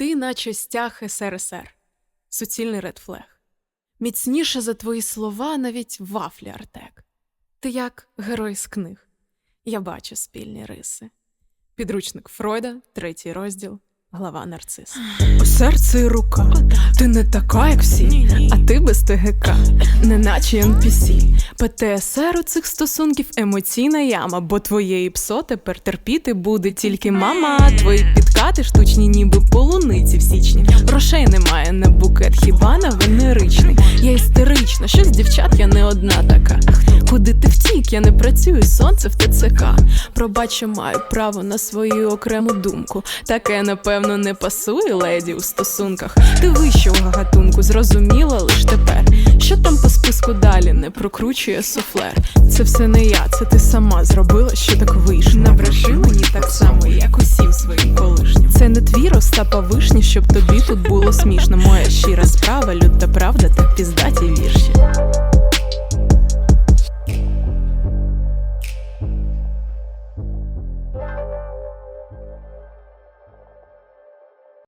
Ти, наче стяг СРСР, суцільний редфлег. Міцніше за твої слова навіть вафлі Артек. Ти як герой з книг. Я бачу спільні риси. Підручник Фройда, третій розділ, глава нарцис. У серці рука, ти не така, як всі, а ти без ТГК, неначе NPC. ПТСР у цих стосунків емоційна яма, бо твоєї псо тепер терпіти буде тільки мама. Твої підкати штучні, ніби полуниці в січні. Грошей немає на букет, хіба на венеричний. Я істерична, що з дівчат я не одна така. Куди ти втік? Я не працюю, сонце в ТЦК. Пробач, що маю право на свою окрему думку. Таке, напевно, не пасує леді у стосунках. Ти вищого гатунку, зрозуміла лиш тепер. Не прокручує суфлер. Це все не я, це ти сама зробила, що так вийшло. Набреши мені так само, як усім своїм колишнім. Це не твій Остапа вишні, щоб тобі тут було смішно. Моя щира справа, люта правда та піздаті вірші.